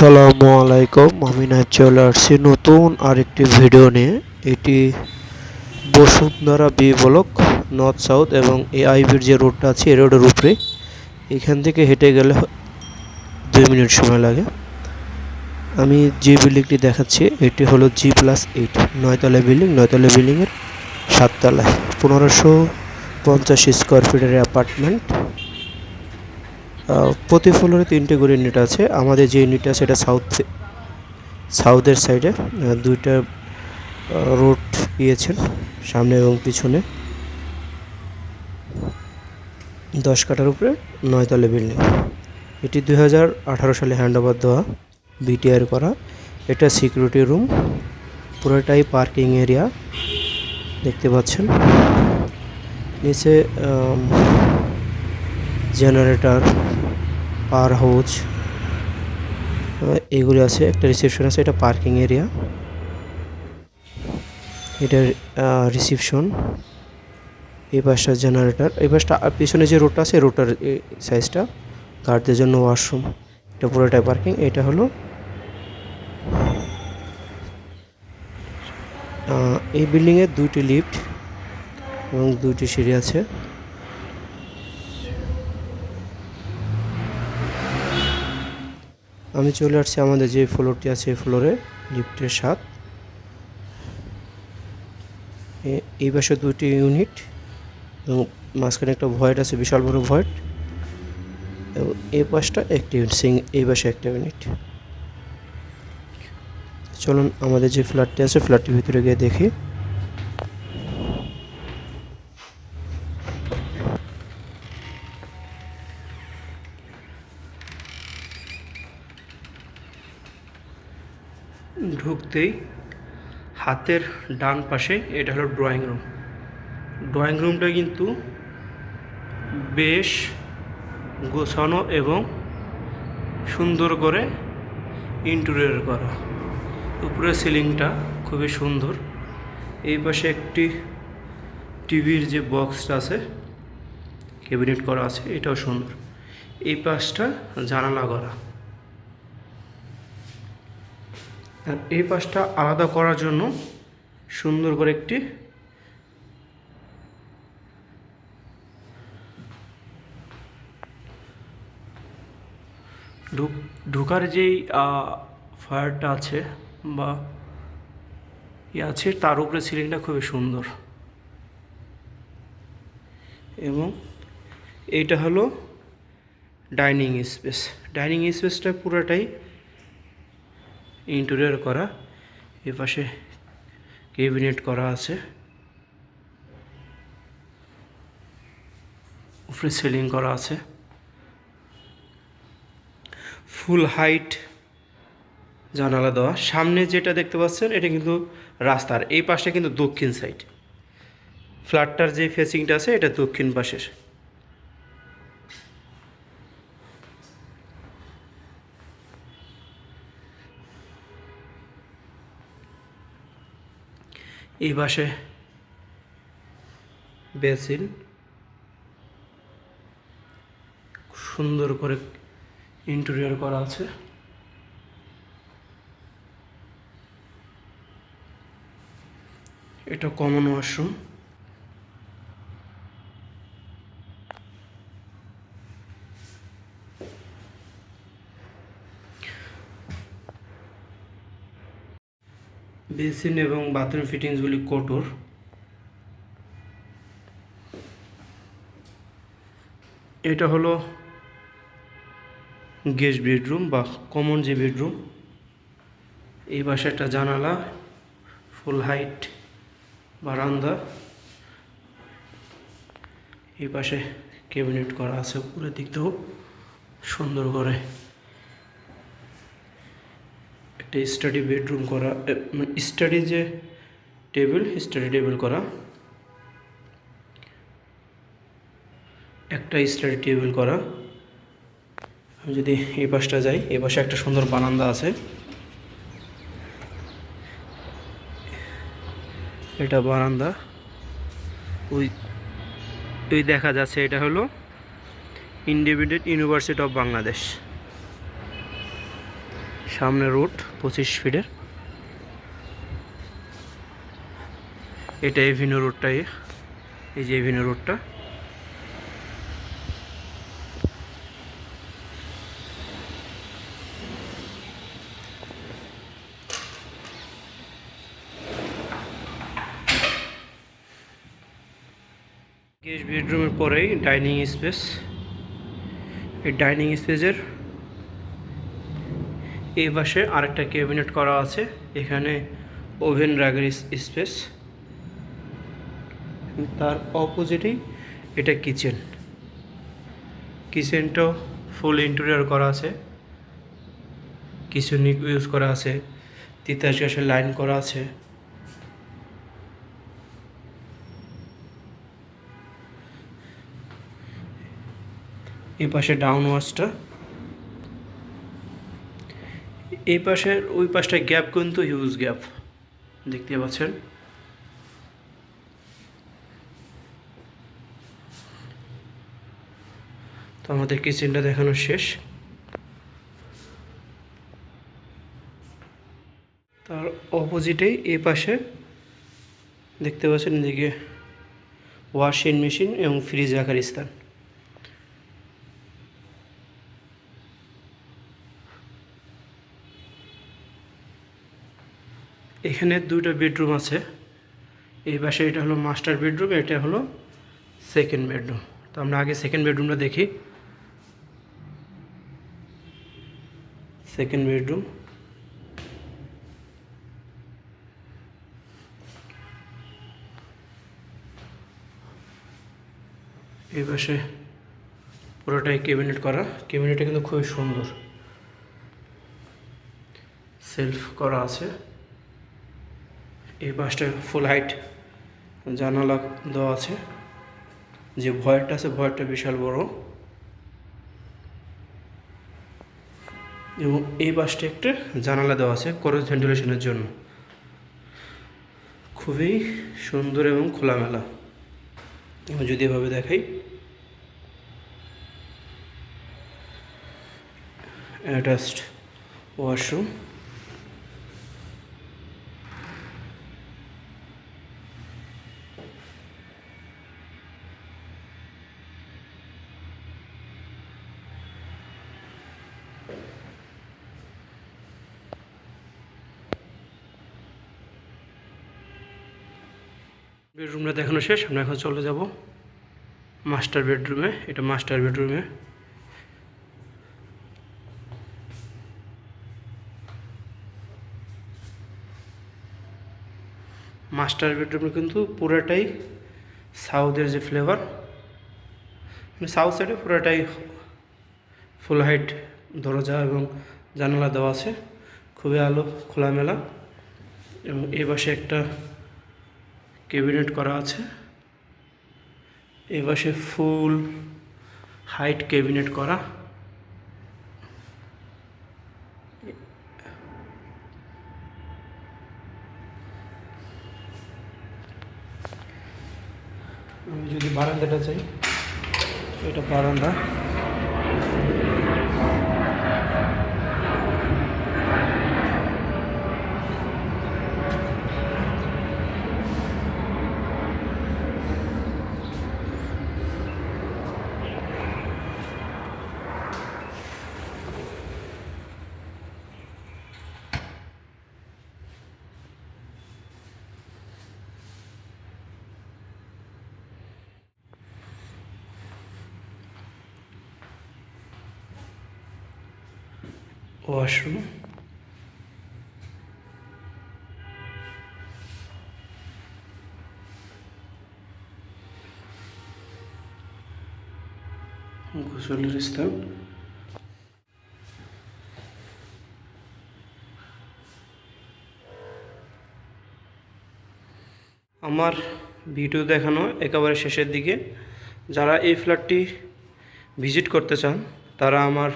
আসসালামু আলাইকুম। আমি চলে আসছি নতুন আরেকটি ভিডিও নিয়ে এটি Bashundhara B block, north south এবং এই আইবির যে রোডটা আছে এই রোডের উপরে। এখান থেকে হেঁটে গেলে দুই মিনিট সময় লাগে। আমি যে বিল্ডিংটি দেখাচ্ছি, এটি হলো জি প্লাস এইট। নয়তলা বিল্ডিং, নয়তলা বিল্ডিংয়ের সাততলায়। পনেরোশো পঞ্চাশ স্কোয়ার ফিটের অ্যাপার্টমেন্ট। প্রতি ফ্লোরে তিনটে করে ইউনিট আছে। আমাদের যে ইউনিটটা সেটা সাউথ সাউথের সাইডে দুইটা রোড পেয়েছেন সামনে এবং পিছনে। দশ কাঠার উপরে নয়তলা বিল্ডিং এটি দুই হাজার আঠারো সালে হ্যান্ড ওভার দেওয়া বিটিআর করা। এটা সিকিউরিটি রুম পুরোটাই পার্কিং এরিয়া দেখতে পাচ্ছেন। নিচে জেনারেটর পাওয়ার হাউস। এগুলি আছে, একটা রিসেপশন আছে, এটা পার্কিং এরিয়া এটা রিসেপশন এই পাশটা জেনারেটর এই পাশটা পিছনে যে রোডটা আছে রোডটার সাইজটা গার্ডদের জন্য ওয়াশরুম এটা পুরোটাই পার্কিং এটা হলো এই বিল্ডিংয়ে দুইটি লিফট এবং দুইটি সিঁড়ি আছে। আমি চলে আসছি আমাদের যে ফ্লোরটি আছে এই ফ্লোরে লিফটের সাত এই পাশে দুটি ইউনিট এবং মাঝখানে একটা ভয়েড আছে, বিশাল বড় ভয়েড এবং এই পাশটা একটি ইউনিট সিং এই পাশে একটা ইউনিট চলুন, আমাদের যে ফ্ল্যাটটি আছে ফ্ল্যাটটির ভিতরে গিয়ে দেখি। ঢুকতেই হাতের ডান পাশে এটা হলো ড্রয়িং রুম ড্রয়িং রুমটা কিন্তু বেশ গোছানো এবং সুন্দর করে ইন্টেরিয়র করা। উপরের সিলিংটা খুবই সুন্দর। এই পাশে একটি টিভির যে বক্সটা আছে ক্যাবিনেট করা আছে, এটাও সুন্দর। এই পাশটা জানালা করা। আর এই পাশটা আলাদা করার জন্য সুন্দর করে একটি ঢুক ঢোকার যেই ফায়ারটা আছে বা ইয়ে আছে, তার উপরে সিলিংটা খুবই সুন্দর। এবং এইটা হলো ডাইনিং স্পেস। ডাইনিং স্পেসটা পুরোটাই ইন্টেরিয়র করা, এ পাশে ক্যাবিনেট করা আছে। উপরে সিলিং করা আছে। ফুল হাইট জানালা দেওয়া। সামনে যেটা দেখতে পাচ্ছেন, এটা কিন্তু রাস্তার। এই পাশটা কিন্তু দক্ষিণ সাইড ফ্ল্যাটটার যে ফেসিংটা আছে, এটা দক্ষিণ পাশের। এই পাশে বেসিন সুন্দর করে ইন্টেরিয়র করা আছে। এটা কমন ওয়াশরুম বেসিন এবং বাথরুম ফিটিংসগুলি কোটোর এটা হলো গেস্ট বেডরুম বা কমন যে বেডরুম। এই পাশে একটা জানালা, ফুল হাইট, বারান্দা। এই পাশে ক্যাবিনেট করা আছে উপরের দিক সুন্দর করে। একটা স্টাডি বেডরুম করা স্টাডি যে টেবিল স্টাডি টেবিল করা। একটা স্টাডি টেবিল করা। আমি যদি এই পাশটা যাই, এই পাশে একটা সুন্দর বারান্দা আছে। এটা বারান্দা। ওই ওই দেখা যাচ্ছে, এটা হলো ইন্ডিপেন্ডেন্ট ইউনিভার্সিটি অফ বাংলাদেশ সামনে রুট পঁচিশ ফিটের এটা এভিনিউ রোডটা এই যে এভিনিউ রোডটা গেস্ট বেডরুমের পরেই ডাইনিং স্পেস এই ডাইনিং স্পেসের এই পাশে আরেকটা ক্যাবিনেট করা আছে। এখানে ওভেন রাগের স্পেস তার অপোজিটেই এটা কিচেন কিচেনটাও ফুল ইন্টেরিয়র করা আছে। কিছু ইউজ করা আছে। তিতাস গ্যাসের লাইন করা আছে। এই পাশে ডাউন ওয়াশটা এই পাশের, ওই পাশটা গ্যাপ কিন্তু হিউজ গ্যাপ। দেখতে পাচ্ছেন? তো আমাদের কিচেনটা দেখানো শেষ। তার অপোজিটেই এই পাশে দেখতে পাচ্ছেন এদিকে ওয়াশিং মেশিন এবং ফ্রিজ রাখার স্থান। এখানে দুটো বেডরুম আছে। এই পাশে এটা হলো মাস্টার বেডরুম, এটা হলো সেকেন্ড বেডরুম তো আমরা আগে সেকেন্ড বেডরুমটা দেখি। সেকেন্ড বেডরুম এই পাশে পুরোটাই ক্যাবিনেট করা। ক্যাবিনেটটা কিন্তু খুবই সুন্দর। সেলফ করা আছে। এই পাশটা ফুল হাইট জানালা দেওয়া আছে। যে ভয়েরটা আছে, ভয়েরটা বিশাল বড়। এবং এই পাশটা একটা জানালা দেওয়া আছে করজ ভেন্টিলেশনের জন্য। খুবই সুন্দর এবং খোলামেলা। আমি যদি এভাবে দেখাই। অ্যাটাচড ওয়াশরুম বেডরুমটা দেখানো শেষ, আমরা এখন চলে যাব মাস্টার বেডরুমে, এটা মাস্টার বেডরুমে। মাস্টার বেডরুমে কিন্তু পুরোটাই সাউথের যে ফ্লেভার মানে সাউথ সাইডে পুরোটাই ফুল হাইট দরজা এবং জানালা দেওয়া আছে, খুবই আলো, খোলামেলা। এবং এ পাশে একটা ক্যাবিনেট করা আছে। এ পাশে ফুল হাইট ক্যাবিনেট করা। আমি যদি বারান্দাটা চাই, এটা বারান্দা। ওয়াশরুম। গোসলের স্থান। আমার ভিডিও দেখানো একেবারে শেষের দিকে। যারা এই ফ্ল্যাটটি ভিজিট করতে চান, তারা আমার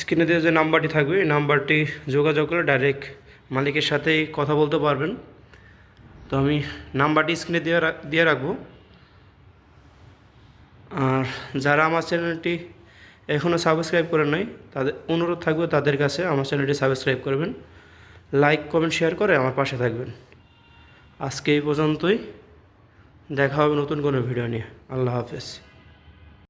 স্ক্রিনে দেওয়া যে নাম্বারটি থাকবে, এই নাম্বারটি যোগাযোগ করে ডাইরেক্ট মালিকের সাথেই কথা বলতে পারবেন। তো আমি নাম্বারটি স্ক্রিনে দিয়ে দিয়ে রাখব। আর যারা আমার চ্যানেলটি এখনও সাবস্ক্রাইব করে নাই, তাদের অনুরোধ থাকবে তাদের কাছে আমার চ্যানেলটি সাবস্ক্রাইব করবেন। লাইক, কমেন্ট, শেয়ার করে আমার পাশে থাকবেন। আজকে এই পর্যন্তই। দেখা হবে নতুন কোনো ভিডিও নিয়ে। আল্লাহ হাফেজ।